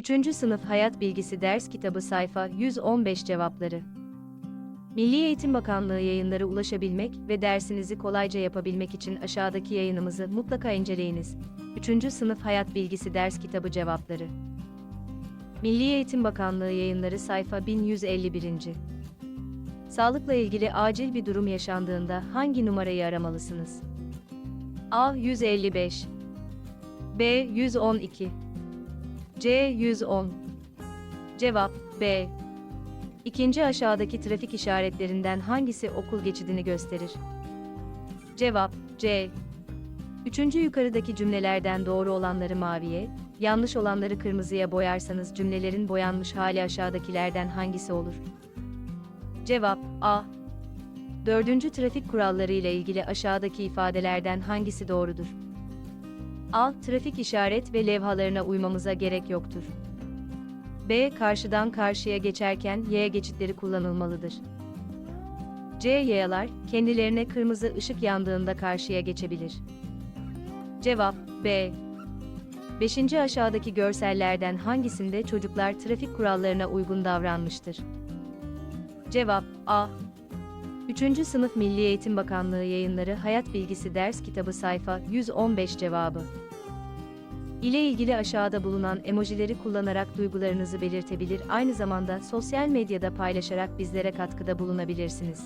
3. Sınıf Hayat Bilgisi Ders Kitabı Sayfa 115 Cevapları Milli Eğitim Bakanlığı yayınları ulaşabilmek ve dersinizi kolayca yapabilmek için aşağıdaki yayınımızı mutlaka inceleyiniz. 3. Sınıf Hayat Bilgisi Ders Kitabı Cevapları Milli Eğitim Bakanlığı yayınları sayfa 1151. Sağlıkla ilgili acil bir durum yaşandığında hangi numarayı aramalısınız? A 155 B 112 C 110 Cevap B İkinci aşağıdaki trafik işaretlerinden hangisi okul geçidini gösterir? Cevap C Üçüncü yukarıdaki cümlelerden doğru olanları maviye, yanlış olanları kırmızıya boyarsanız cümlelerin boyanmış hali aşağıdakilerden hangisi olur? Cevap A. Dördüncü trafik kuralları ile ilgili aşağıdaki ifadelerden hangisi doğrudur? A. Trafik işaret ve levhalarına uymamıza gerek yoktur. B. Karşıdan karşıya geçerken yaya geçitleri kullanılmalıdır. C. Yayalar, kendilerine kırmızı ışık yandığında karşıya geçebilir. Cevap B. 5. aşağıdaki görsellerden hangisinde çocuklar trafik kurallarına uygun davranmıştır? Cevap A. 3. Sınıf Milli Eğitim Bakanlığı Yayınları Hayat Bilgisi Ders Kitabı sayfa 115 cevabı. ile ilgili aşağıda bulunan emojileri kullanarak duygularınızı belirtebilir, aynı zamanda sosyal medyada paylaşarak bizlere katkıda bulunabilirsiniz.